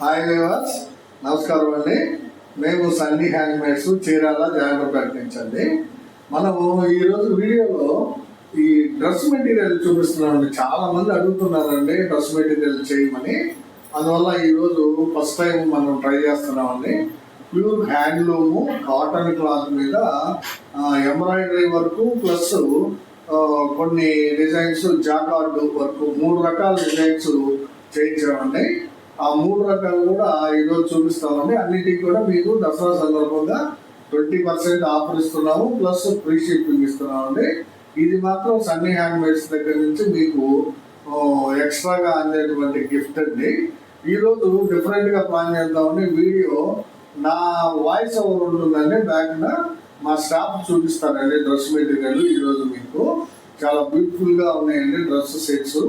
Hi viewers నమస్కారం అండి. మేము సన్నీ హ్యాండ్మేడ్స్ చీరాల జాగ్రత్త ప్రకటించండి మనము ఈరోజు వీడియోలో ఈ డ్రెస్ మెటీరియల్ చూపిస్తున్నామండి. చాలా మంది అడుగుతున్నారండి డ్రెస్ మెటీరియల్ చేయమని. అందువల్ల ఈరోజు ఫస్ట్ టైం మనం ట్రై చేస్తున్నామండి. ప్యూర్ హ్యాండ్లూము కాటన్ క్లాత్ మీద ఎంబ్రాయిడరీ వర్క్ ప్లస్ కొన్ని డిజైన్స్ జాకార్డు వర్క్ మూడు రకాల డిజైన్స్ చేయించామండి. ఆ మూడు రకాలు కూడా ఈరోజు చూపిస్తామండి. అన్నిటికీ కూడా మీకు దసరా సందర్భంగా ట్వంటీ పర్సెంట్ ఆఫర్ ఇస్తున్నాము ప్లస్ ఫ్రీ షిప్పింగ్ ఇస్తున్నామండి. ఇది మాత్రం సన్నీ హ్యాండ్మేడ్స్ దగ్గర నుంచి మీకు ఎక్స్ట్రాగా అందేటువంటి గిఫ్ట్ అండి. ఈరోజు డిఫరెంట్గా ప్లాన్ చేద్దామని వీడియో నా వాయిస్ ఓవర్ ఉంటుందండి. బ్యాక్న మా స్టాఫ్ చూపిస్తారండి డ్రెస్ మెటీరియల్ ఈరోజు మీకు. చాలా బ్యూటిఫుల్గా ఉన్నాయండి డ్రెస్ సెట్స్.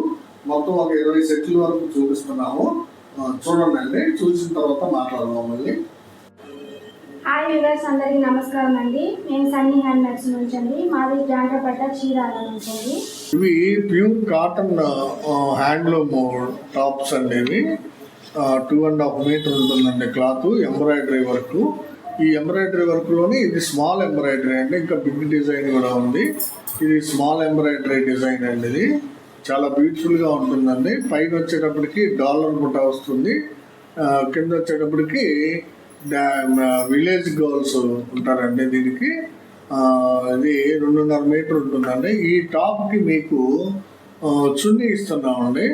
మొత్తం ఒక ఇరవై సెట్ల వరకు చూపిస్తున్నాము. చూడండి చూసిన తర్వాత మాట్లాడదాం మళ్ళీ హాయ్ వ్యూవర్స్ అందరికీ నమస్కారం అండి. నేను సన్నీ హ్యాండ్ మేడ్స్ నుంచి అండి మాది జాండ్రపేట చీరాల నుంచి అండి ఇవి ప్యూర్ కాటన్ హ్యాండ్లూమ్ టాప్స్ అండి ఇవి టూ అండ్ హాఫ్ మీటర్ ఉంటుందండి క్లాత్ ఎంబ్రాయిడరీ వర్క్. ఈ ఎంబ్రాయిడరీ వర్క్లోని ఇది స్మాల్ ఎంబ్రాయిడరీ అండి. ఇంకా బిగ్ డిజైన్ కూడా ఉంది. ఇది స్మాల్ ఎంబ్రాయిడరీ డిజైన్ అండి ఇది. చాలా బ్యూటిఫుల్గా ఉంటుందండి. పైన వచ్చేటప్పటికి డాలర్ బుట్ట వస్తుంది. కింద వచ్చేటప్పటికి విలేజ్ గర్ల్స్ ఉంటారండి దీనికి. ఇది రెండున్నర మీటర్ ఉంటుందండి. ఈ టాప్కి మీకు చున్నీ ఇస్తున్నామండి.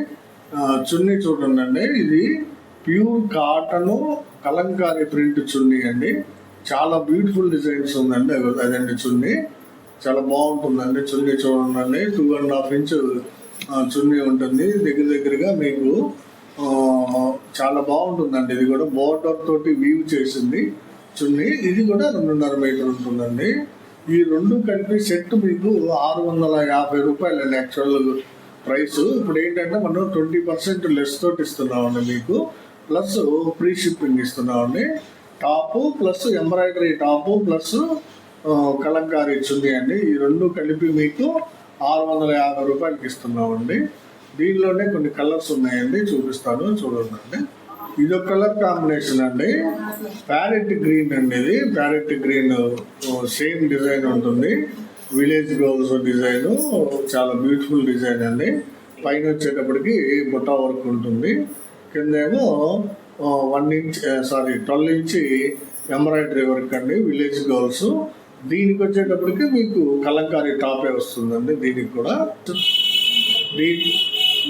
చున్నీ చూడండి అండి ఇది ప్యూర్ కాటన్ కలంకారీ ప్రింట్ చున్నీ అండి. చాలా బ్యూటిఫుల్ డిజైన్స్ ఉందండి. అదండి చున్నీ. చాలా బాగుంటుందండి చున్నీ చూడండి టూ అండ్ హాఫ్ ఇంచ్ చున్నీ ఉంటుంది. దగ్గర దగ్గరగా మీకు చాలా బాగుంటుందండి. ఇది కూడా బోర్డర్ తోటి వీవ్ చేసింది చున్నీ. ఇది కూడా రెండున్నర మీటర్ ఉంటుందండి. ఈ రెండు కలిపి సెట్ మీకు ఆరు వందల యాభై రూపాయలు అండి యాక్చువల్ ప్రైస్ ఇప్పుడు ఏంటంటే మనం ట్వంటీ పర్సెంట్ లెస్ తోటి ఇస్తున్నామండి మీకు. ప్లస్ ఫ్రీ షిప్పింగ్ ఇస్తున్నామండి. Top plus embroidery top plus Kalamkari చున్నీ అండి. ఈ రెండు కలిపి మీకు ఆరు వందల యాభై రూపాయలకి ఇస్తున్నామండి. దీనిలోనే కొన్ని కలర్స్ ఉన్నాయండి చూపిస్తాను చూడండి. ఇది ఒక కలర్ కాంబినేషన్ అండి. ప్యారెట్ గ్రీన్ అండి ఇది. ప్యారెట్ గ్రీన్ సేమ్ డిజైన్ ఉంటుంది. విలేజ్ గర్ల్స్ డిజైన్ చాలా బ్యూటిఫుల్ డిజైన్ అండి. పైన వచ్చేటప్పటికి బుట్ట వర్క్ ఉంటుంది. కిందేమో one inch sorry twelve inch embroidery work అండి విలేజ్ గర్ల్స్ దీనికి వచ్చేటప్పటికి మీకు కలంకారీ టాపే వస్తుందండి దీనికి కూడా. దీని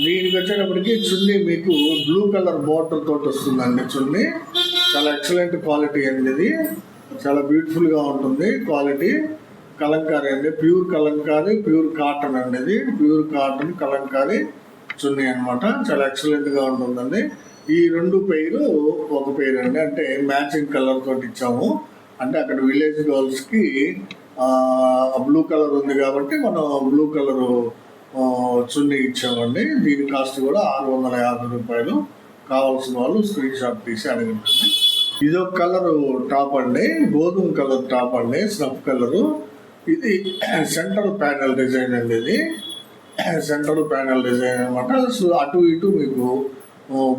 దీనికి వచ్చేటప్పటికి చున్నీ మీకు బ్లూ కలర్ బార్డర్ తోటి వస్తుందండి చున్నీ. చాలా ఎక్సలెంట్ క్వాలిటీ అండి ఇది. చాలా బ్యూటిఫుల్గా ఉంటుంది క్వాలిటీ. కలంకారీ అండి ప్యూర్ కలంకారీ ప్యూర్ కాటన్ అండి ఇది. ప్యూర్ కాటన్ కలంకారీ చున్నీ అనమాట చాలా ఎక్సలెంట్గా ఉంటుందండి. ఈ రెండు పేరు ఒక పేరు అండి అంటే మ్యాచింగ్ కలర్ తోటి ఇచ్చాము. అంటే అక్కడ విలేజ్ గర్ల్స్కి బ్లూ కలర్ ఉంది కాబట్టి మనం బ్లూ కలరు చున్నీ ఇచ్చామండి. దీని కాస్ట్ కూడా ఆరు వందల యాభై రూపాయలు. కావాల్సిన వాళ్ళు స్క్రీన్ షాట్ తీసి అడగండి. ఇది ఒక కలర్ టాప్ అండి. గోధుమ కలర్ టాప్ అండి. స్నఫ్ కలరు ఇది సెంట్రల్ ప్యానల్ డిజైన్ అండి ఇది. సెంట్రల్ ప్యానల్ డిజైన్ అనమాట సో అటు ఇటు మీకు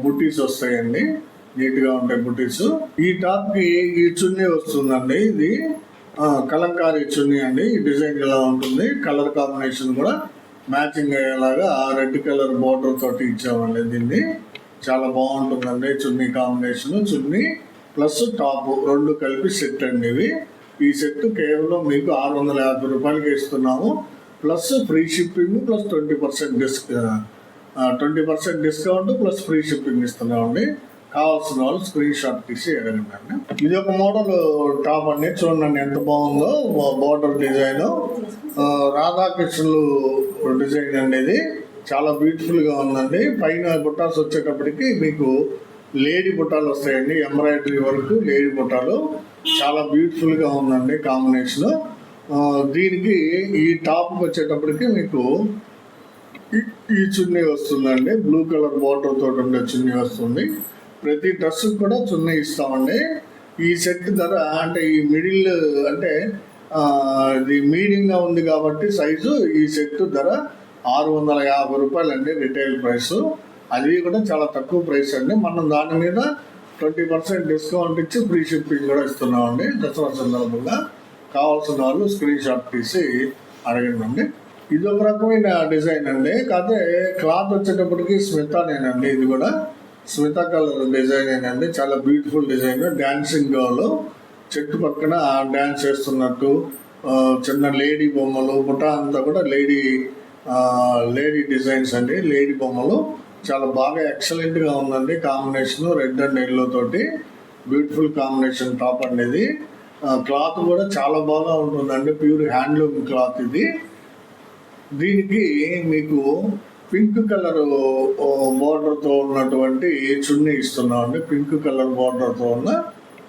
బుట్టీస్ వస్తాయండి. నీట్గా ఉంటాయి బుట్టీస్ ఈ టాప్కి ఈ చున్నీ వస్తుందండి ఇది. కలంకారీ చున్నీ అండి. ఈ డిజైన్ ఇలా ఉంటుంది? కలర్ కాంబినేషన్ కూడా మ్యాచింగ్ అయ్యేలాగా రెడ్ కలర్ బోర్డర్ తోటి ఇచ్చామండి దీన్ని. చాలా బాగుంటుందండి చున్నీ కాంబినేషన్. చున్నీ ప్లస్ టాప్ రెండు కలిపి సెట్ అండి ఇవి. ఈ సెట్ కేవలం మీకు ఆరు వందల యాభై రూపాయలకి ఇస్తున్నాము. Plus free shipping plus twenty percent disc twenty percent discount plus free shipping ఇస్తున్నామండి. కావాల్సిన వాళ్ళు స్క్రీన్ షాట్ తీసి ఇది ఒక మోడల్ టాప్ అండి. చూడండి ఎంత బాగుందో బార్డర్ డిజైన్ రాధాకృష్ణులు డిజైన్ అండి ఇది. చాలా బ్యూటిఫుల్గా ఉందండి. పైన బుట్టాస్ వచ్చేటప్పటికి మీకు లేడీ బుట్టాలు వస్తాయండి. ఎంబ్రాయిడరీ వర్క్ లేడీ బుట్టాలు. చాలా బ్యూటిఫుల్గా ఉందండి కాంబినేషన్ దీనికి ఈ టాప్ వచ్చేటప్పటికి మీకు ఈ- ఈ చున్నీ వస్తుందండి. బ్లూ కలర్ బార్డర్ తోటి ఉండే చున్నీ వస్తుంది. ప్రతి డ్రెస్ కూడా చున్నీ ఇస్తామండి. ఈ సెట్ ధర అంటే ఈ మిడిల్ అంటే ఇది మీడియంగా ఉంది కాబట్టి సైజు ఈ సెట్ ధర ఆరు వందల యాభై రూపాయలు అండి రిటైల్ ప్రైస్ అది కూడా చాలా తక్కువ ప్రైస్ అండి. మనం దాని మీద ట్వంటీ పర్సెంట్ డిస్కౌంట్ ఇచ్చి ఫ్రీ షిప్పింగ్ కూడా ఇస్తున్నామండి. దసరా సందర్భంగా కావాల్సిన వాళ్ళు స్క్రీన్ షాట్ తీసి అడగండి ఇది ఒక రకమైన డిజైన్ అండి. కాకపోతే క్లాత్ వచ్చేటప్పటికి స్మితానేనండి ఇది కూడా. స్మిత కలర్ డిజైన్ ఏంటంటే చాలా బ్యూటిఫుల్ డిజైన్. డాన్సింగ్ గర్ల్ చెట్టు పక్కన డాన్స్ చేస్తున్నట్టు చిన్న లేడీ బొమ్మలు బుట్ట అంతా కూడా లేడీ లేడీ డిజైన్స్ అండి. లేడీ బొమ్మలు చాలా బాగా ఎక్సలెంట్గా ఉందండి. కాంబినేషన్ రెడ్ అండ్ ఎల్లో తోటి బ్యూటిఫుల్ కాంబినేషన్ టాప్ అనేది క్లాత్ కూడా చాలా బాగా ఉంటుందండి. ప్యూర్ హ్యాండ్లూమ్ క్లాత్ ఇది. దీనికి మీకు పింక్ కలర్ తో ఉన్నటువంటి చున్నీ ఇస్తున్నామండి పింక్ కలర్ బార్డర్తో ఉన్న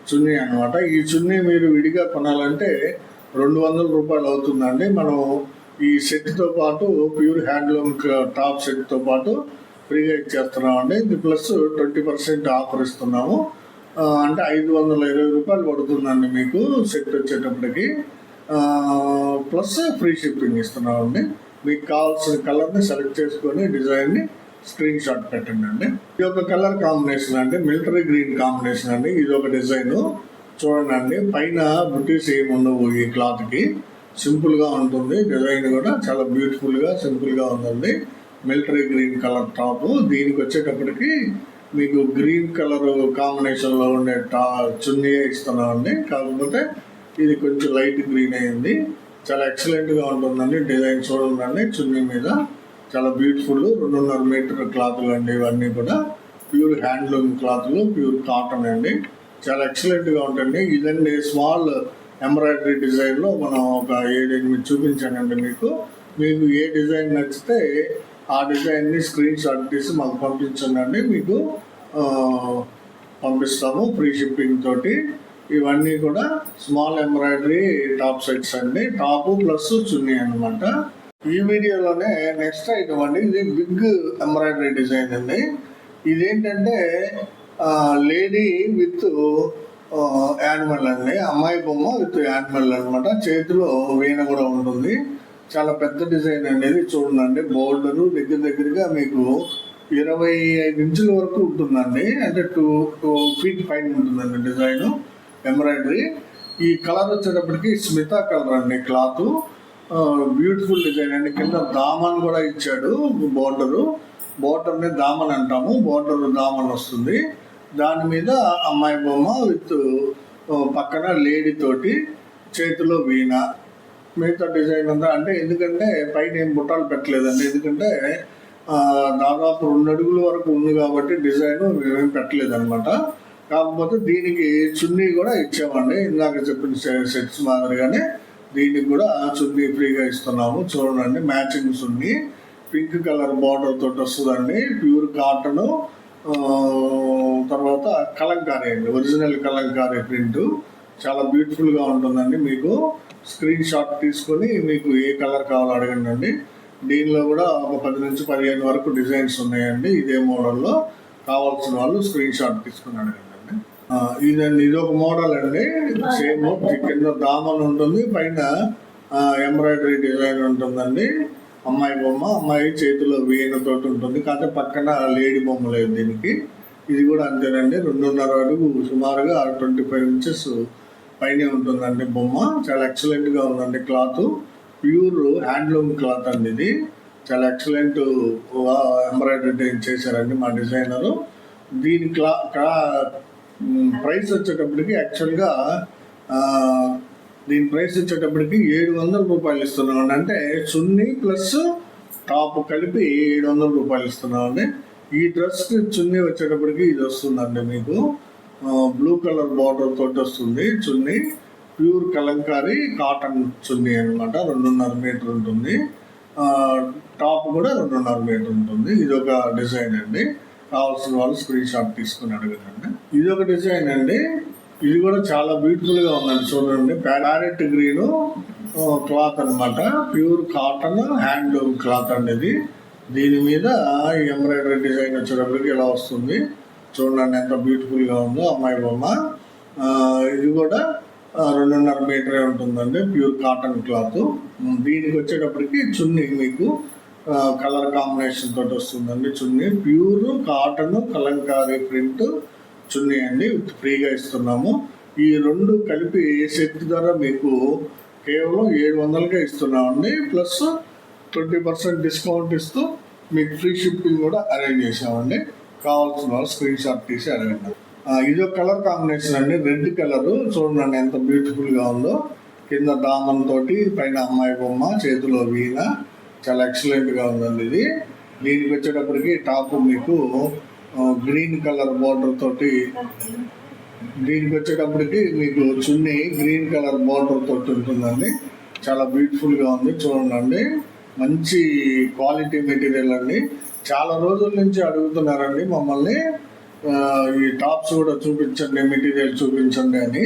చున్నీ అన్నమాట. ఈ చున్నీ మీరు విడిగా కొనాలంటే రెండు వందల రూపాయలు అవుతుందండి. మనం ఈ సెట్తో పాటు ప్యూర్ హ్యాండ్లూమ్ టాప్ సెట్తో పాటు ఫ్రీగా ఇచ్చేస్తున్నామండి. ఇది ప్లస్ ట్వంటీ పర్సెంట్ ఆఫర్ ఇస్తున్నాము. అంటే ఐదు వందల ఇరవై రూపాయలు పడుతుందండి మీకు సెట్ వచ్చేటప్పటికి. ప్లస్ ఫ్రీ షిప్పింగ్ ఇస్తున్నామండి. మీకు కావాల్సిన కలర్ని సెలెక్ట్ చేసుకొని డిజైన్ని స్క్రీన్ షాట్ పెట్టండి అండి ఇది ఒక కలర్ కాంబినేషన్ అండి. మిలిటరీ గ్రీన్ కాంబినేషన్ అండి. ఇది ఒక డిజైన్. చూడండి అండి పైన బుటీస్ ఏమి ఉండవు ఈ క్లాత్కి సింపుల్గా ఉంటుంది. డిజైన్ కూడా చాలా బ్యూటిఫుల్గా సింపుల్గా ఉందండి మిలిటరీ గ్రీన్ కలర్ టాప్. దీనికి వచ్చేటప్పటికి మీకు గ్రీన్ కలర్ కాంబినేషన్లో ఉండే టా చున్నీ ఇస్తున్నామండి. కాకపోతే ఇది కొంచెం లైట్ గ్రీన్ అయింది. చాలా ఎక్సలెంట్గా ఉంటుందండి. డిజైన్ చూడండి చున్నీ మీద. చాలా బ్యూటిఫుల్ రెండున్నర మీటర్ క్లాత్లు అండి ఇవన్నీ కూడా. ప్యూర్ హ్యాండ్లూమ్ క్లాత్లు ప్యూర్ కాటన్ అండి. చాలా ఎక్సలెంట్గా ఉంటుంది ఇదండి స్మాల్ ఎంబ్రాయిడరీ డిజైన్లో మనం ఒక ఏడు ఎనిమిది చూపించానండి మీకు. మీకు ఏ డిజైన్ నచ్చితే ఆ డిజైన్ని స్క్రీన్ షాట్ తీసి మాకు పంపించండి మీకు పంపిస్తాము ఫ్రీ షిప్పింగ్ తోటి. ఇవన్నీ కూడా స్మాల్ ఎంబ్రాయిడరీ టాప్ సెట్స్ అండి. టాప్ ప్లస్ చున్నీ అనమాట ఈ వీడియోలోనే నెక్స్ట్ ఐటమ్ అండి. ఇది బిగ్ ఎంబ్రాయిడరీ డిజైన్ అండి. ఇదేంటంటే లేడీ విత్ యానిమల్ అండి. అమ్మాయి బొమ్మ విత్ యానిమల్ అనమాట చేతిలో వీణ కూడా ఉంటుంది. చాలా పెద్ద డిజైన్ అనేది చూడండి. బోర్డరు దగ్గర దగ్గరగా మీకు ఇరవై ఐదు ఇంచుల వరకు ఉంటుందండి. అంటే టూ టూ ఫీట్ పైన ఉంటుందండి డిజైన్ ఎంబ్రాయిడరీ. ఈ కలర్ వచ్చేటప్పటికి స్మిత కలర్ అండి క్లాత్. బ్యూటిఫుల్ డిజైన్ అండి కింద దామన్ కూడా ఇచ్చాడు బోర్డరు బోర్డర్ని దామన్ అంటాము. బోర్డర్ దామన్ వస్తుంది. దాని మీద అమ్మాయి బొమ్మ విత్ పక్కన లేడీ తోటి చేతిలో వీణ. మిగతా డిజైన్ అంతా అంటే ఎందుకంటే పైన ఏం బుట్టాలు పెట్టలేదండి. ఎందుకంటే దాదాపు రెండు అడుగుల వరకు ఉంది కాబట్టి డిజైన్ మేమేం పెట్టలేదనమాట కాకపోతే దీనికి చున్నీ కూడా ఇచ్చామండి. ఇందాక చెప్పిన సె- సెట్స్ మాదిరిగానే. దీనికి కూడా చున్నీ ఫ్రీగా ఇస్తున్నాము. చూడండి మ్యాచింగ్ చున్నీ పింక్ కలర్ బార్డర్ తోటి వస్తుందండి. ప్యూర్ కాటన్ తర్వాత కలంకారీ అండి. Original Kalamkari print. చాలా బ్యూటిఫుల్గా ఉంటుందండి మీకు. స్క్రీన్ షాట్ తీసుకొని మీకు ఏ కలర్ కావాలో అడగండి అండి. దీనిలో కూడా ఒక పది నుంచి పదిహేను వరకు డిజైన్స్ ఉన్నాయండి. ఇదే మోడల్లో కావాల్సిన వాళ్ళు స్క్రీన్ షాట్ తీసుకుని అడగండి. ఇదండి ఇది ఒక మోడల్ అండి. సేమ్ కింద దామన్ ఉంటుంది పైన ఎంబ్రాయిడరీ డిజైన్ ఉంటుందండి. అమ్మాయి బొమ్మ అమ్మాయి చేతిలో వీణతోటి ఉంటుంది. కాకపోతే పక్కన లేడీ బొమ్మ లేదు దీనికి. ఇది కూడా అంతేనండి. రెండున్నర అడుగు సుమారుగా ట్వంటీ ఫైవ్ ఇంచెస్ పైనే ఉంటుందండి బొమ్మ. చాలా ఎక్సలెంట్గా ఉందండి క్లాత్. ప్యూర్ హ్యాండ్లూమ్ క్లాత్ అండి ఇది. చాలా ఎక్సలెంట్ ఎంబ్రాయిడరీ చేశారండి మా డిజైనరు. దీని క్లా ప్రైస్ వచ్చేటప్పటికి యాక్చువల్గా దీని ప్రైస్ వచ్చేటప్పటికి ఏడు వందల రూపాయలు ఇస్తున్నామండి. అంటే చున్నీ ప్లస్ టాప్ కలిపి ఏడు వందల రూపాయలు ఇస్తున్నామండి. ఈ డ్రెస్ చున్నీ వచ్చేటప్పటికి ఇది వస్తుందండి మీకు. బ్లూ కలర్ బార్డర్ తోటి వస్తుంది. చున్నీ ప్యూర్ కలంకారీ కాటన్ చున్నీ అన్నమాట. రెండున్నర మీటర్ ఉంటుంది. టాప్ కూడా రెండున్నర మీటర్ ఉంటుంది. ఇది ఒక డిజైన్ అండి. కావాల్సిన వాళ్ళు స్క్రీన్ షాట్ తీసుకుని అడగండి. ఇది ఒక డిజైన్ అండి ఇది కూడా చాలా బ్యూటిఫుల్గా ఉందండి చూడండి. ప్యారెట్ గ్రీన్ క్లాత్ అనమాట ప్యూర్ కాటన్ హ్యాండ్లూమ్ క్లాత్ అండి ఇది. దీని మీద ఎంబ్రాయిడరీ డిజైన్ వచ్చేటప్పటికి ఇలా వస్తుంది. చూడండి ఎంత బ్యూటిఫుల్గా ఉందో అమ్మాయి బొమ్మ. ఇది కూడా రెండున్నర మీటరే ఉంటుందండి. ప్యూర్ కాటన్ క్లాత్ దీనికి వచ్చేటప్పటికి చున్నీ మీకు కలర్ కాంబినేషన్ తోటి వస్తుందండి చున్నీ. ప్యూర్ కాటన్ కలంకారీ ప్రింట్ చున్నీ అండి. ఫ్రీగా ఇస్తున్నాము. ఈ రెండు కలిపి సెట్ ధర మీకు కేవలం ఏడు వందలకే ఇస్తున్నామండి. ప్లస్ ట్వంటీ పర్సెంట్ డిస్కౌంట్ ఇస్తూ మీకు ఫ్రీ షిప్పింగ్ కూడా అరేంజ్ చేసామండి కావాల్సిన వాళ్ళు స్క్రీన్ షాట్ తీసి అడగండి ఇది ఒక కలర్ కాంబినేషన్ అండి. Red colour. చూడండి ఎంత బ్యూటిఫుల్గా ఉందో. కింద దామన్ తోటి పైన అమ్మాయి బొమ్మ చేతిలో వీణ చాలా ఎక్సలెంట్గా ఉందండి ఇది. దీనికి వచ్చేటప్పటికి టాప్ మీకు గ్రీన్ కలర్ బార్డర్ తోటి దీనికి వచ్చేటప్పటికి మీకు చున్నీ గ్రీన్ కలర్ బార్డర్ తోటి ఉంటుందండి. చాలా బ్యూటిఫుల్గా ఉంది చూడండి. మంచి క్వాలిటీ మెటీరియల్ అండి. చాలా రోజుల నుంచి అడుగుతున్నారండి మమ్మల్ని. ఈ టాప్స్ కూడా చూపించండి మెటీరియల్ చూపించండి అని.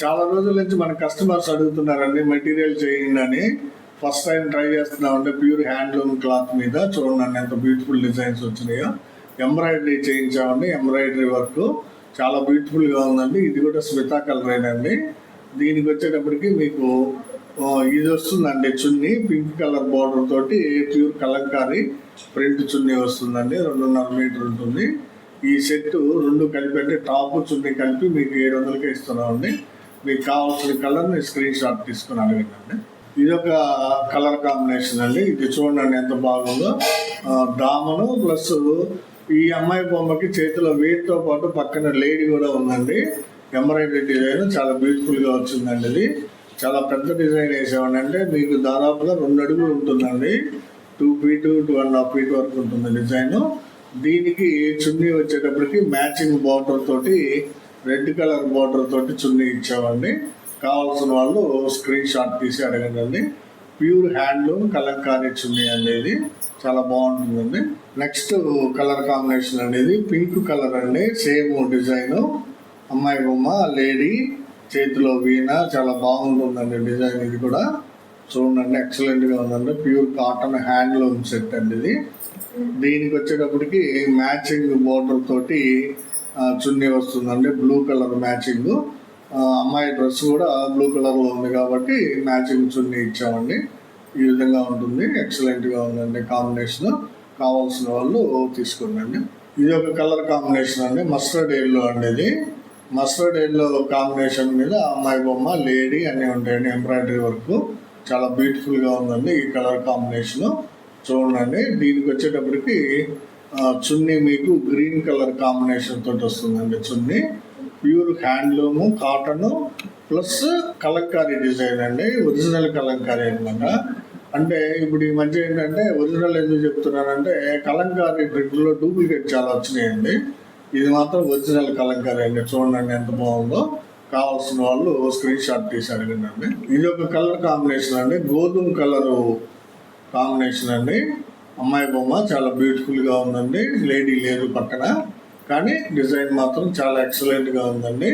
చాలా రోజుల నుంచి మన కస్టమర్స్ అడుగుతున్నారండి మెటీరియల్ చేయండి అని. ఫస్ట్ టైం ట్రై చేస్తున్నామంటే ప్యూర్ హ్యాండ్లూమ్ క్లాత్ మీద. చూడండి ఎంత బ్యూటిఫుల్ డిజైన్స్ వచ్చినాయో. ఎంబ్రాయిడరీ చేయించామండి ఎంబ్రాయిడరీ వర్క్ చాలా బ్యూటిఫుల్గా ఉందండి. ఇది కూడా స్మితా కలర్ అండి. దీనికి వచ్చేటప్పటికి మీకు ఇది వస్తుందండి చున్నీ. పింక్ కలర్ బార్డర్ తోటి ప్యూర్ కలంకారీ ప్రింట్ చున్నీ వస్తుందండి. రెండున్నర మీటర్ ఉంటుంది. ఈ సెట్ రెండు కలిపి అంటే టాప్ చున్నీ కలిపి మీకు ఏడు వందలకే ఇస్తున్నామండి. మీకు కావాల్సిన కలర్ని స్క్రీన్ షాట్ తీసుకుని అడగండి ఇది ఒక కలర్ కాంబినేషన్ అండి. ఇది చూడండి ఎంత బాగుందో. దామను ప్లస్ ఈ అమ్మాయి బొమ్మకి చేతిలో వేటితో పాటు పక్కన లేడీ కూడా ఉందండి. ఎంబ్రాయిడరీ డిజైన్ చాలా బ్యూటిఫుల్గా వచ్చిందండి ఇది. చాలా పెద్ద డిజైన్ వేసామండి. అంటే మీకు దాదాపుగా రెండు అడుగులు ఉంటుందండి. Two feet two and half feet వరకు ఉంటుంది డిజైన్. దీనికి చున్నీ వచ్చేటప్పటికి మ్యాచింగ్ బార్డర్ తోటి రెడ్ కలర్ బార్డర్ తోటి చున్నీ ఇచ్చామండి. కావాల్సిన వాళ్ళు స్క్రీన్ షాట్ తీసి అడగండి. ప్యూర్ హ్యాండ్లూమ్ కలంకారీ చున్నీ అనేది చాలా బాగుంటుందండి. నెక్స్ట్ కలర్ కాంబినేషన్ అనేది పింక్ కలర్ అండి. సేమ్ డిజైన్ అమ్మాయి బొమ్మ లేడీ చేతిలో వీణ చాలా బాగుంటుందండి డిజైన్ ఇది కూడా. చూడండి ఎక్సలెంట్గా ఉందండి. ప్యూర్ కాటన్ హ్యాండ్లూమ్ సెట్ అండి ఇది. దీనికి వచ్చేటప్పటికి మ్యాచింగ్ బోర్డర్ తోటి చున్నీ వస్తుందండి. బ్లూ కలర్ మ్యాచింగ్ అమ్మాయి డ్రెస్ కూడా బ్లూ కలర్లో ఉంది కాబట్టి మ్యాచింగ్ చున్నీ ఇచ్చామండి. ఈ విధంగా ఉంటుంది. ఎక్సలెంట్గా ఉందండి కాంబినేషన్. కావాల్సిన వాళ్ళు తీసుకోండి ఇది ఒక కలర్ కాంబినేషన్ అండి. మస్టర్డ్ ఎల్లో అండి ఇది. మస్టర్డ్ ఎల్లో కాంబినేషన్ మీద అమ్మాయి బొమ్మ లేడీ అన్నీ ఉంటాయండి. Embroidery work. చాలా బ్యూటిఫుల్గా ఉందండి ఈ కలర్ కాంబినేషన్. చూడండి. దీనికి వచ్చేటప్పటికి చున్నీ మీకు గ్రీన్ కలర్ కాంబినేషన్ తోటి వస్తుందండి చున్నీ. Pure handloom cotton plus Kalamkari design అండి. ఒరిజినల్ కలంకారీ అనమాట. అంటే ఇప్పుడు ఈ మధ్య ఏంటంటే ఒరిజినల్ ఎందుకు చెప్తున్నానంటే కలంకారీ బ్రిడ్జ్లో డూప్లికేట్ చాలా వచ్చినాయండి. ఇది మాత్రం ఒరిజినల్ కలంకారీ అండి. చూడండి ఎంత బాగుందో. కావాల్సిన వాళ్ళు స్క్రీన్ షాట్ తీసి అడిగిందండి ఇది ఒక కలర్ కాంబినేషన్ అండి. గోధుమ కలరు కాంబినేషన్ అండి. అమ్మాయి బొమ్మ చాలా బ్యూటిఫుల్గా ఉందండి. లేడీ లేదు పక్కన. కానీ డిజైన్ మాత్రం చాలా ఎక్సలెంట్గా ఉందండి.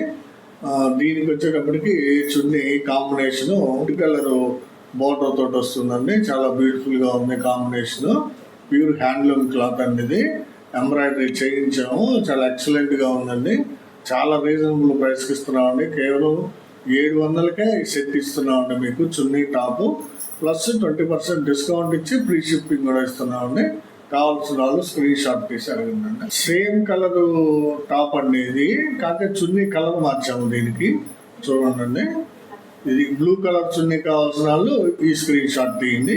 దీనికి వచ్చేటప్పటికి చున్నీ కాంబినేషన్ కలర్ బోర్డర్ తోటి వస్తుందండి. చాలా బ్యూటిఫుల్గా ఉంది కాంబినేషన్ ప్యూర్ హ్యాండ్లూమ్ క్లాత్ అండి ఇది. ఎంబ్రాయిడరీ చేయించాము. చాలా ఎక్సలెంట్గా ఉందండి. చాలా రీజనబుల్ ప్రైస్కి ఇస్తున్నామండి. కేవలం ఏడు వందలకే సెట్ ఇస్తున్నామండి మీకు చున్నీ top. Plus twenty percent discount ఇచ్చి ఫ్రీ షిప్పింగ్ కూడా ఇస్తున్నామండి. కావాల్సిన వాళ్ళు స్క్రీన్ షాట్ తీసి అడగండి. సేమ్ కలర్ టాప్ అండి ఇది కాకపోతే చున్నీ కలర్ మార్చాము దీనికి. చూడండి. ఇది బ్లూ కలర్ చున్నీ కావాల్సిన వాళ్ళు ఈ స్క్రీన్ షాట్ తీయండి.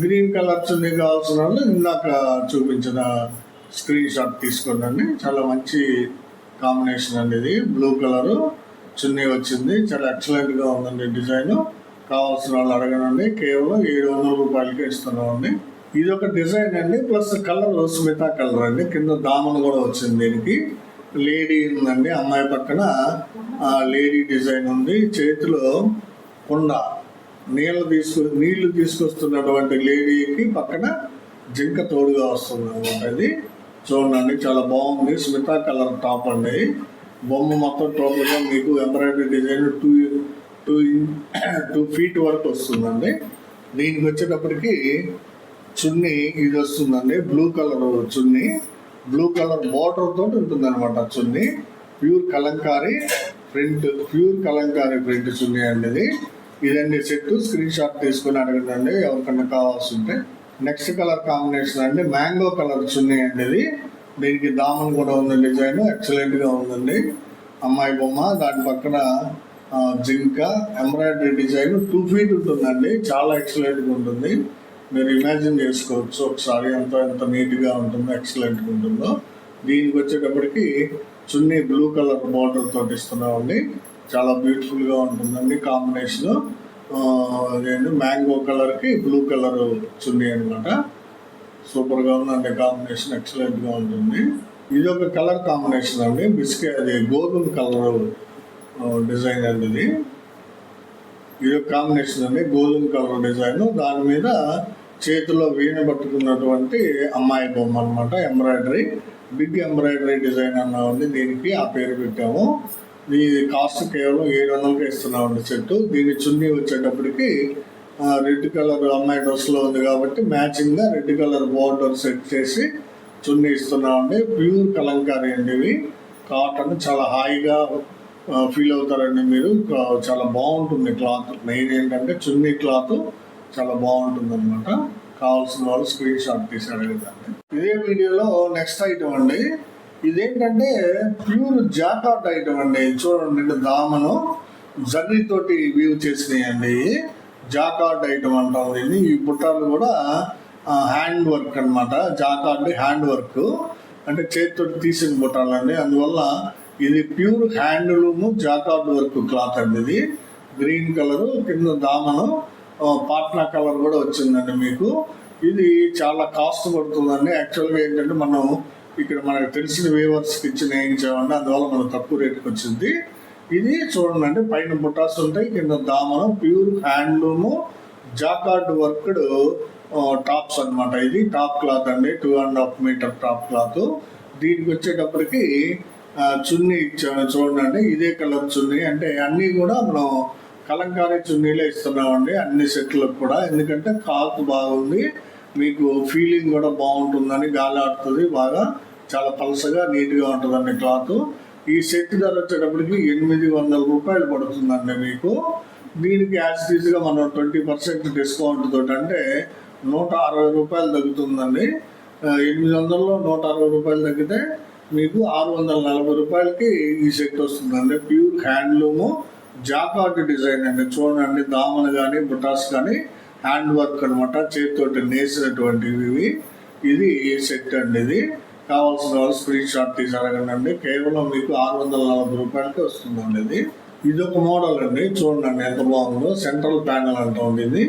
గ్రీన్ కలర్ చున్నీ కావాల్సిన వాళ్ళు ఇందాక చూపించిన స్క్రీన్ షాట్ తీసుకోండి. చాలా మంచి కాంబినేషన్ అండి ఇది బ్లూ కలర్ చున్నీ వచ్చింది. చాలా ఎక్సలెంట్గా ఉందండి డిజైన్. కావాల్సిన వాళ్ళు అడగనండి. కేవలం ఏడు వందల రూపాయలకే ఇస్తున్నామండి. ఇది ఒక డిజైన్ అండి ప్లస్ కలర్ స్మితా కలర్ అండి. కింద దామన్ కూడా వచ్చింది దీనికి. లేడీ ఉందండి అమ్మాయి పక్కన. ఆ లేడీ డిజైన్ ఉంది. చేతిలో కుండ నీళ్ళు తీసుకు నీళ్ళు తీసుకొస్తున్నటువంటి లేడీకి పక్కన జింక తోడుగా వస్తుంది అనమాట ఇది. చూడండి చాలా బాగుంది. స్మితా కలర్ టాప్ అండి. బొమ్మ మొత్తం టోటల్గా మీకు embroidery design two two two feet వరకు వస్తుందండి. దీనికి వచ్చేటప్పటికి చున్నీ ఇది వస్తుందండి బ్లూ కలర్ చున్నీ. బ్లూ కలర్ బార్డర్ తోటి ఉంటుంది అనమాట చున్నీ. Pure Kalamkari print pure Kalamkari print చున్నీ అండి ఇది. ఇదండి సెట్ స్క్రీన్ షాట్ తీసుకుని అడగండి ఎవరికన్నా కావాల్సి ఉంటే నెక్స్ట్ కలర్ కాంబినేషన్ అండి మ్యాంగో కలర్ చున్నీ అండి ఇది. దీనికి దామన్ కూడా ఉంది డిజైన్ ఎక్సలెంట్గా ఉందండి. అమ్మాయి బొమ్మ దాని పక్కన జింక ఎంబ్రాయిడరీ డిజైన్ టూ ఫీట్ ఉంటుందండి చాలా ఎక్సలెంట్గా ఉంటుంది. మీరు ఇమాజిన్ చేసుకోవచ్చు ఒకసారి ఎంత ఎంత నీట్గా ఉంటుందో ఎక్సలెంట్గా ఉంటుందో. దీనికి వచ్చేటప్పటికి చున్నీ బ్లూ కలర్ బార్డర్ తోటి ఇస్తున్నామండి. చాలా బ్యూటిఫుల్గా ఉంటుందండి కాంబినేషన్ అదేంటి మ్యాంగో కలర్కి బ్లూ కలర్ చున్నీ అనమాట సూపర్గా ఉందండి కాంబినేషన్ ఎక్సలెంట్గా ఉంటుంది. ఇది ఒక కలర్ కాంబినేషన్ అండి. బిస్కెట్ అది గోధుమ కలర్ డిజైన్ అండి ఇది. ఇది ఒక కాంబినేషన్ అండి గోధుమ కలర్ డిజైన్ దాని మీద చేతిలో వీణ పట్టుకున్నటువంటి అమ్మాయి బొమ్మ అనమాట ఎంబ్రాయిడరీ. బిగ్ ఎంబ్రాయిడరీ డిజైన్ అన్నా ఉంది. దీనికి ఆ పేరు పెట్టాము. దీని కాస్ట్ కేవలం ఏడు వందలకి ఇస్తున్నామండి చెట్టు. దీని చున్నీ వచ్చేటప్పటికి రెడ్ కలర్ అమ్మాయి డ్రెస్లో ఉంది కాబట్టి మ్యాచింగ్గా రెడ్ కలర్ బార్డర్ సెట్ చేసి చున్నీ ఇస్తున్నామండి. ప్యూర్ కలంకారీ అండి ఇవి. కాటన్ చాలా హాయిగా ఫీల్ అవుతారండి మీరు. చాలా బాగుంటుంది క్లాత్. మెయిన్ ఏంటంటే చున్నీ క్లాత్. చాలా బాగుంటుంది అనమాట కావాల్సిన వాళ్ళు స్క్రీన్ షాట్ తీసి అడగదండి ఇదే వీడియోలో నెక్స్ట్ ఐటమ్ అండి. ఇదేంటంటే ప్యూర్ జాకాట్ ఐటమ్ అండి. చూడండి అంటే దామను జర్రీ తోటి వీవ్ చేసినాయండి. జాకాట్ ఐటమ్ అంటాం దీన్ని. ఈ బుట్టాలు కూడా హ్యాండ్ వర్క్ అన్నమాట. జాకాట్ హ్యాండ్ వర్క్ అంటే చేతితో తీసిన బుట్టాలండి. అందువల్ల ఇది pure handloom jacquard work cloth అండి ఇది. గ్రీన్ కలర్ కింద దామను పాట్నా కలర్ కూడా వచ్చిందండి మీకు. ఇది చాలా కాస్ట్ పడుతుందండి. యాక్చువల్గా ఏంటంటే మనం ఇక్కడ మనకు తెలిసిన వేవర్స్కి ఇచ్చి వేయించామండి అందువల్ల మనకు తక్కువ రేటుకి వచ్చింది. ఇది చూడండి అంటే పైన బుటాస్ ఉంటాయి కింద దామనం pure handloom jacquard worked tops అన్నమాట ఇది. టాప్ క్లాత్ అండి two and half metre top cloth. దీనికి వచ్చేటప్పటికి చున్నీ ఇచ్చాను చూడండి ఇదే కలర్ చున్నీ. అంటే అన్నీ కూడా మనం కలంకారీ చున్నీలే ఇస్తున్నామండి అన్ని సెట్లకు కూడా. ఎందుకంటే కాకు బాగుంది మీకు ఫీలింగ్ కూడా బాగుంటుందని గాలి ఆడుతుంది బాగా చాలా పలసగా నీట్గా ఉంటుందండి క్లాత్. ఈ సెట్ ధర వచ్చేటప్పటికి ఎనిమిది వందల రూపాయలు పడుతుందండి మీకు. దీనికి యాజ్టీజ్గా మనం ట్వంటీ పర్సెంట్ డిస్కౌంట్ తోటి అంటే నూట అరవై రూపాయలు తగ్గుతుందండి. ఎనిమిది వందల్లో నూట అరవై రూపాయలు తగ్గితే మీకు ఆరు వందల నలభై రూపాయలకి ఈ సెట్ వస్తుందండి. ప్యూర్ హ్యాండ్లూము జాకార్డ్ డిజైన్ అండి. చూడండి దామన్ కానీ బుటాస్ కానీ హ్యాండ్ వర్క్ అనమాట చేతితోటి నేసినటువంటివి ఇవి. ఇది సెట్ అండి ఇది? కావాల్సిన వాళ్ళు స్క్రీన్ షాట్ తీసి అడగండి కేవలం మీకు ఆరు వందల నలభై రూపాయలకి వస్తుందండి ఇది. ఇది ఒక మోడల్ అండి. చూడండి ఎంత బాగుందో. సెంట్రల్ ప్యానల్ అంటుంది ఇది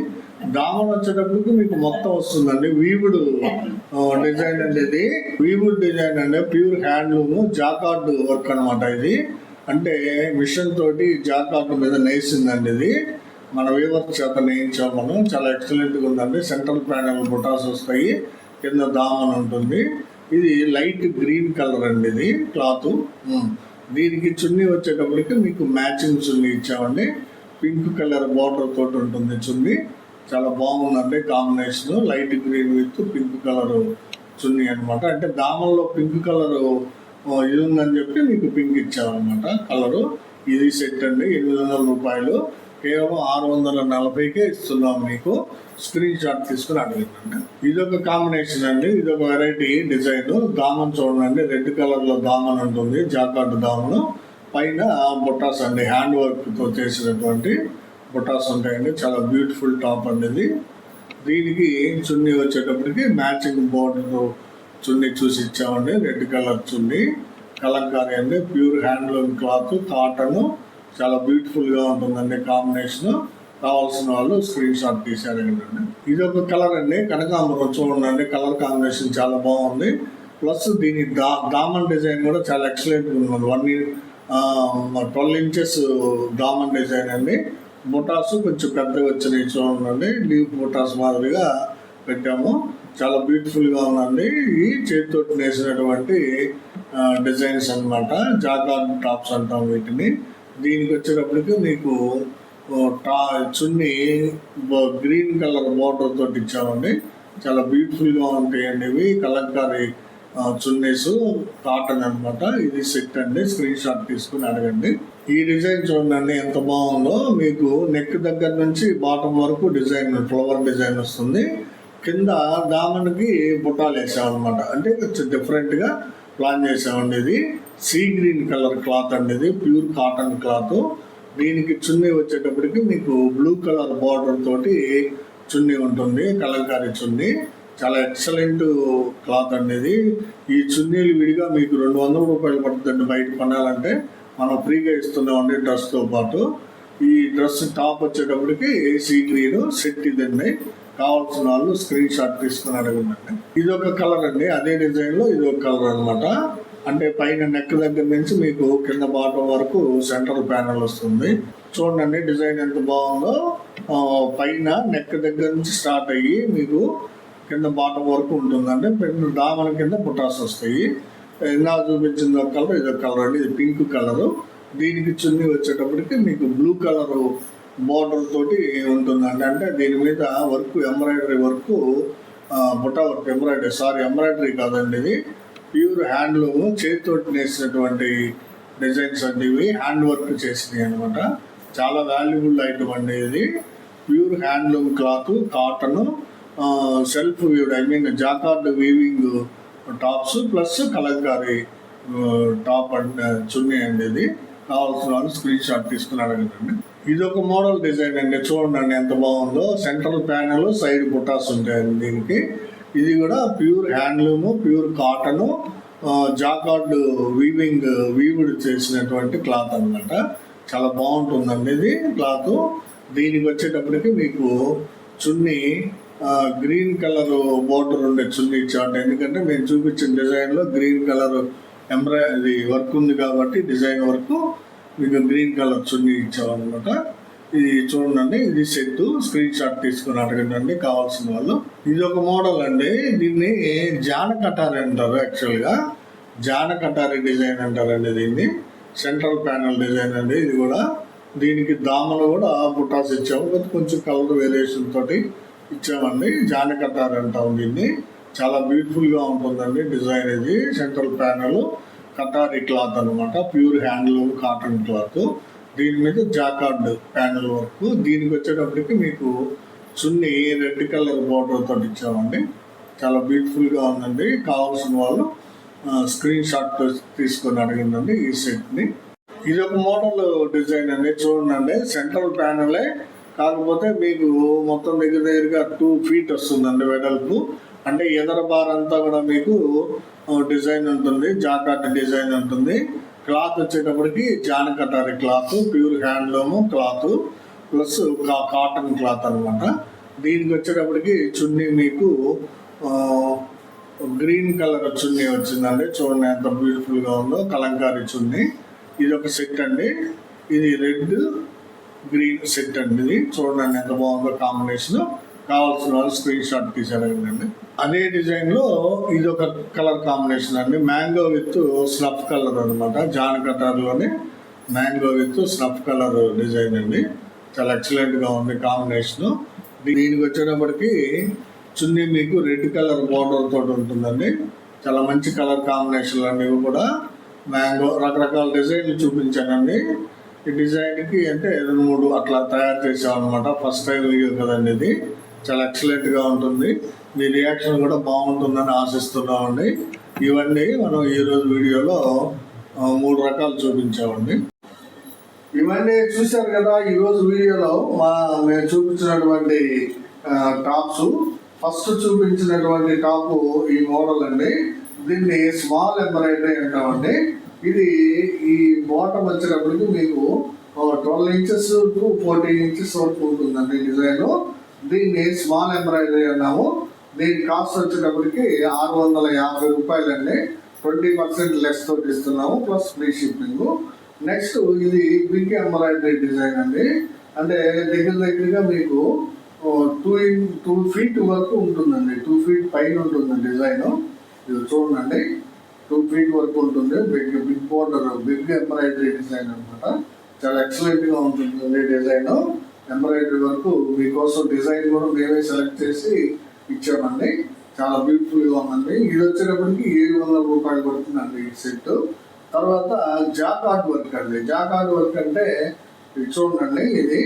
దామన్ వచ్చేటప్పటికి మీకు మొత్తం వస్తుందండి. వీవుడు డిజైన్ అండి ఇది. వీవుడ్ డిజైన్ అండి. ప్యూర్ హ్యాండ్లూమ్ జాకార్డ్ వర్క్ అనమాట ఇది. అంటే మిషన్ తోటి జాకార్డ్ మీద నేసిందండి ఇది మన వీవర్ చేత నేయించాం మనం. చాలా ఎక్సలెంట్గా ఉందండి. సెంట్రల్ ప్యానల్ బుటాస్ వస్తాయి. కింద దామన్ ఉంటుంది. ఇది లైట్ గ్రీన్ కలర్ అండి ఇది క్లాత్ దీనికి చున్నీ వచ్చేటప్పటికి మీకు మ్యాచింగ్ చున్నీ ఇచ్చామండి. పింక్ కలర్ బార్డర్ తోటి ఉంటుంది చున్నీ. చాలా బాగుందండి combination light green with pink colour chunni అన్నమాట. అంటే దామల్లో పింక్ కలర్ ఇది ఉందని చెప్పి మీకు పింక్ ఇచ్చామన్నమాట. కలరు ఇది సెట్ అండి ఎనిమిది వందల రూపాయలు. కేవలం ఆరు వందల నలభైకే ఇస్తున్నాం మీకు. స్క్రీన్ షాట్ తీసుకుని అడిగిందండి ఇది ఒక కాంబినేషన్ అండి ఇది ఒక వెరైటీ డిజైన్ దామన్ చూడండి రెడ్ కలర్లో దామన్ ఉంటుంది జాకార్డ్ దామను. పైన బుట్టాస్ అండి హ్యాండ్ వర్క్తో చేసినటువంటి బొటాస్ ఉంటాయండి చాలా బ్యూటిఫుల్ టాప్ అండి ఇది. దీనికి చున్నీ వచ్చేటప్పటికి మ్యాచింగ్ బోర్డర్ చున్నీ చూసి ఇచ్చామండి. రెడ్ కలర్ చున్నీ. కలంకారీ అండి. Pure handloom cloth cotton. చాలా బ్యూటిఫుల్గా ఉంటుందండి కాంబినేషన్. కావాల్సిన వాళ్ళు స్క్రీన్ షాట్ తీసారండి ఇది ఒక కలర్ అండి. కనకాంబరం చూడండి. కలర్ కాంబినేషన్ చాలా బాగుంది. ప్లస్ దీని దా దామన్ డిజైన్ కూడా చాలా ఎక్సలెంట్ ఉంది వన్ ట్వెల్వ్ ఇంచెస్ దామన్ డిజైన్ అండి. బుటాస్ కొంచెం పెద్దగా వచ్చినాయి చూడండి. లీవ్ బుటాస్ మాదిరిగా పెట్టాము. చాలా బ్యూటిఫుల్గా ఉందండి. ఈ చేతితో నేసినటువంటి డిజైన్స్ అన్నమాట. జాకార్ టాప్స్ అంటాం వీటిని. దీనికి వచ్చేటప్పటికి మీకు టా చున్నీ గ్రీన్ కలర్ బార్డర్ తోటి ఇచ్చామండి. చాలా బ్యూటిఫుల్గా ఉంటాయండి ఇవి. కలంకారీ చున్నీస్ కాటన్ అన్నమాట. ఇది సెట్ అండి. స్క్రీన్ షాట్ తీసుకుని అడగండి. ఈ డిజైన్ చూడండి ఎంత బాగుందో. మీకు నెక్ దగ్గర నుంచి బాటం వరకు డిజైన్ ఫ్లవర్ డిజైన్ వస్తుంది. కింద దామన్కి బుట్టాలు వేసామన్నమాట. అంటే కొంచెం డిఫరెంట్గా ప్లాన్ చేసామండి ఇది సీ గ్రీన్ కలర్ క్లాత్ అండి ఇది ప్యూర్ కాటన్ క్లాత్ దీనికి చున్నీ వచ్చేటప్పటికి మీకు బ్లూ కలర్ బార్డర్ తోటి చున్నీ ఉంటుంది కలంకారీ చున్నీ. చాలా ఎక్సలెంట్ క్లాత్ అనేది. ఈ చున్నీలు విడిగా మీకు రెండు వందల రూపాయలు పడుతుందండి బయట కొనాలంటే. మనం ఫ్రీగా ఇస్తున్నామండి డ్రెస్తో పాటు. ఈ డ్రెస్ టాప్ వచ్చేటప్పటికి సీ గ్రీన్ సెట్ ఇదండి. కావాల్సిన వాళ్ళు స్క్రీన్ షాట్ తీసుకుని అడగండి ఇది ఒక కలర్ అండి అదే డిజైన్లో ఇది ఒక కలర్ అనమాట అంటే పైన నెక్ దగ్గర నుంచి మీకు కింద బాటం వరకు సెంట్రల్ ప్యానల్ వస్తుంది. చూడండి డిజైన్ ఎంత బాగుందో. పైన నెక్ దగ్గర నుంచి స్టార్ట్ అయ్యి మీకు కింద బాటం వరకు ఉంటుందండి పెద్ద దామల కింద పుటాస్ వస్తాయి. ఇందాక చూపించింది ఒక కలర్ ఇది ఒక కలర్ అండి ఇది పింక్ కలర్ దీనికి చున్నీ వచ్చేటప్పటికి మీకు బ్లూ కలర్ బోర్డర్ తోటి ఉంటుందండి. అంటే దీని మీద వర్క్ ఎంబ్రాయిడరీ వర్క్ బుట్ట వర్క్ ఎంబ్రాయిడరీ సారీ ఎంబ్రాయిడరీ కాదండి ఇది. ప్యూర్ హ్యాండ్లూమ్ చేతితోటి నేసినటువంటి డిజైన్స్ అండి ఇవి. హ్యాండ్ వర్క్ చేసినాయి అనమాట చాలా వాల్యుబుల్ ఐటమ్ అండి ఇది. Pure handloom cloth cotton self weaved I mean jacquard weaving tops plus Kalamkari top and చున్నీ అండి ఇది. కావాల్సిన వాళ్ళు స్క్రీన్ షాట్ తీసుకుని అడగండి. ఇది ఒక మోడల్ డిజైన్ అండి. చూడండి ఎంత బాగుందో. సెంట్రల్ ప్యానెల్ సైడ్ బుటాస్ ఉంటాయండి దీనికి. ఇది కూడా pure handloom pure cotton jacquard weaving weaved చేసినటువంటి క్లాత్ అన్నమాట. చాలా బాగుంటుందండి ఇది క్లాత్. దీనికి వచ్చేటప్పటికి మీకు చున్నీ గ్రీన్ కలర్ బోర్డర్ ఉండే చున్నీ చాట్ ఎందుకంటే మేము చూపించిన డిజైన్లో గ్రీన్ కలర్ ఎంబ్రాయిడరీ వర్క్ ఉంది కాబట్టి డిజైన్ వర్క్ మీకు గ్రీన్ కలర్ చున్నీ ఇచ్చామన్నమాట. ఇది చూడండి ఇది సెట్ స్క్రీన్ షాట్ తీసుకుని అడగండి కావాల్సిన వాళ్ళు. ఇది ఒక మోడల్ అండి. దీన్ని జాన కటారి అంటారు యాక్చువల్గా. జాన కటారి డిజైన్ అంటారండి దీన్ని. సెంట్రల్ ప్యానల్ డిజైన్ అండి ఇది కూడా. దీనికి దామలు కూడా బుటాస్ ఇచ్చాము. కొంచెం కలర్ వేరియేషన్ తోటి ఇచ్చామండి. జాన కటారి అంటాం దీన్ని. చాలా బ్యూటిఫుల్గా ఉంటుందండి డిజైన్ ఇది. Central panel. కటారి క్లాత్ అన్నమాట. Pure handloom cotton cloth. దీని మీద జాకార్డ్ ప్యానల్ వర్క్. దీనికి వచ్చేటప్పటికి మీకు చున్నీ రెడ్ కలర్ బోర్డర్ తోటి ఇచ్చామండి. చాలా బ్యూటిఫుల్గా ఉందండి. కావాల్సిన వాళ్ళు స్క్రీన్ షాట్ తీసుకొని అడిగిందండి ఈ సెట్ని. ఇది ఒక మోడల్ డిజైన్ అండి. చూడండి సెంట్రల్ ప్యానలే. కాకపోతే మీకు మొత్తం దగ్గర దగ్గరగా టూ ఫీట్ వస్తుందండి వెడల్పు. అంటే ఎదర బార్ అంతా కూడా మీకు డిజైన్ ఉంటుంది జాకాట్ డిజైన్ ఉంటుంది. క్లాత్ వచ్చేటప్పటికి జానకటారి cloth pure handloom cloth plus cotton cloth అన్నమాట. దీనికి వచ్చేటప్పటికి చున్నీ మీకు గ్రీన్ కలర్ చున్నీ వచ్చిందండి. చూడండి ఎంత బ్యూటిఫుల్గా ఉందో కలంకారీ చున్నీ. ఇది ఒక సెట్ అండి. ఇది రెడ్ గ్రీన్ సెట్ అండి. ఇది చూడండి ఎంత బాగుందో కాంబినేషన్. కావాల్సిన వాళ్ళు స్క్రీన్ షాట్ తీసారండి అదే డిజైన్లో ఇది ఒక కలర్ కాంబినేషన్ అండి. మ్యాంగో విత్ స్నఫ్ కలర్ అనమాట జాన్ కటార్లోని mango with snuff colour design అండి. చాలా ఎక్సలెంట్గా ఉంది కాంబినేషన్. దీనికి వచ్చేటప్పటికి చున్నీ మీకు రెడ్ కలర్ బార్డర్ తోటి ఉంటుందండి. చాలా మంచి కలర్ కాంబినేషన్లు అండి ఇవి కూడా మ్యాంగో రకరకాల డిజైన్లు చూపించానండి. ఈ డిజైన్కి అంటే రెండు మూడు అట్లా తయారు చేసాం అనమాట ఫస్ట్ టైం వీడియో కదండి ఇది. చాలా ఎక్సలెంట్గా ఉంటుంది. మీ రియాక్షన్ కూడా బాగుంటుందని ఆశిస్తున్నామండి. ఇవన్నీ మనం ఈరోజు వీడియోలో మూడు రకాలు చూపించామండి. ఇవన్నీ చూశారు కదా ఈరోజు వీడియోలో మా మేము చూపించినటువంటి టాప్స్. ఫస్ట్ చూపించినటువంటి టాప్ ఈ మోడల్ అండి. దీన్ని స్మాల్ ఎంబ్రాయిడరీ అంటామండి. ఇది ఈ బాటమ్ వచ్చేటప్పటికి మీకు twelve inches to fourteen inches వరకు ఉంటుందండి డిజైన్. దీన్ని స్మాల్ ఎంబ్రాయిడరీ అన్నాము. దీని కాస్ట్ వచ్చేటప్పటికి ఆరు వందల యాభై రూపాయలండి. ట్వంటీ పర్సెంట్ లెస్ తోటి ఇస్తున్నాము ప్లస్ ఫ్రీ షిప్పింగ్ నెక్స్ట్ ఇది బిగ్ ఎంబ్రాయిడరీ డిజైన్ అండి. అంటే దగ్గర దగ్గరగా మీకు టూ ఇన్ టూ ఫీట్ వరకు ఉంటుందండి. టూ ఫీట్ పైన ఉంటుంది డిజైన్ ఇది చూడండి. టూ ఫీట్ వరకు ఉంటుంది. Big big border big embroidery design అనమాట చాలా ఎక్సలెంట్గా ఉంటుంది డిజైన్ ఎంబ్రాయిడరీ వరకు మీకోసం డిజైన్ కూడా మేమే సెలెక్ట్ చేసి ఇచ్చామండి. చాలా బ్యూటిఫుల్గా ఉందండి. ఇది వచ్చేటప్పటికి ఏడు వందల రూపాయలు పడుతుందండి ఈ సెట్ తర్వాత జాకార్డ్ వర్క్ అండి. జాకార్డ్ వర్క్ అంటే ఇది చూడండి ఇది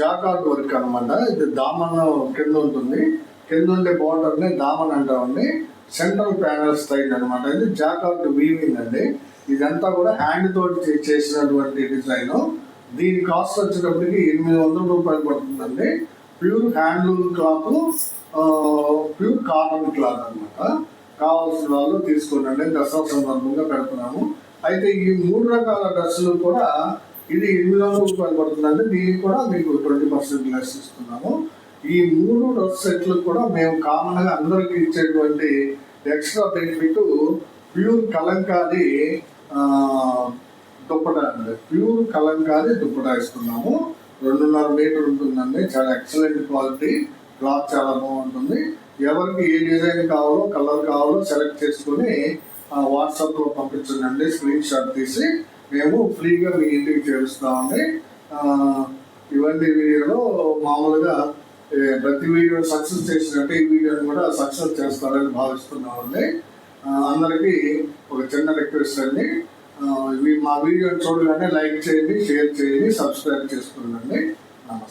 జాకార్డ్ వర్క్ అనమాట ఇది దామన్ కింద ఉంటుంది. కింద ఉండే బార్డర్ని దామన్ అంటామండి. సెంట్రల్ ప్యానల్ స్టైల్ అనమాట ఇది జాకార్డ్ వీవింగ్ అండి. ఇదంతా కూడా హ్యాండ్ తోటి చేసినటువంటి డిజైన్. దీని కాస్ట్ వచ్చేటప్పటికి ఎనిమిది వందల రూపాయలు పడుతుందండి. Pure handloom cloth pure cotton cloth అన్నమాట. కావాల్సిన వాళ్ళు తీసుకోండి. దసరా సందర్భంగా పెడుతున్నాము. అయితే ఈ మూడు రకాల డ్రెస్సులు కూడా ఇది ఎనిమిది వందల రూపాయలు పడుతుందండి. దీనికి కూడా మీకు ట్వంటీ పర్సెంట్ లెస్ ఇస్తున్నాము. ఈ మూడు డ్రెస్ సెట్లు కూడా మేము కామన్గా అందరికీ అందరికి ఇచ్చేటువంటి extra benefit pure Kalamkari dupatta అండి. ప్యూర్ కలంకాది దుప్పట ఇస్తున్నాము. రెండున్నర మీటర్ ఉంటుందండి. చాలా ఎక్సలెంట్ క్వాలిటీ క్లాత్ చాలా బాగుంటుంది. ఎవరికి ఏ డిజైన్ కావాలో కలర్ కావాలో సెలెక్ట్ చేసుకుని వాట్సాప్లో పంపించండి. స్క్రీన్ షాట్ తీసి మేము ఫ్రీగా మీ ఇంటికి చేరుస్తామండి. ఇవన్నీ వీడియోలో మామూలుగా ప్రతి వీడియో సక్సెస్ చేసినట్టు ఈ వీడియోని కూడా సక్సెస్ చేస్తారని భావిస్తున్నామండి. అందరికీ ఒక చిన్న రిక్వెస్ట్ అండి. మా వీడియోని చూడగానే లైక్ చేయండి షేర్ చేయండి సబ్స్క్రైబ్ చేసుకోండి. నమస్తే.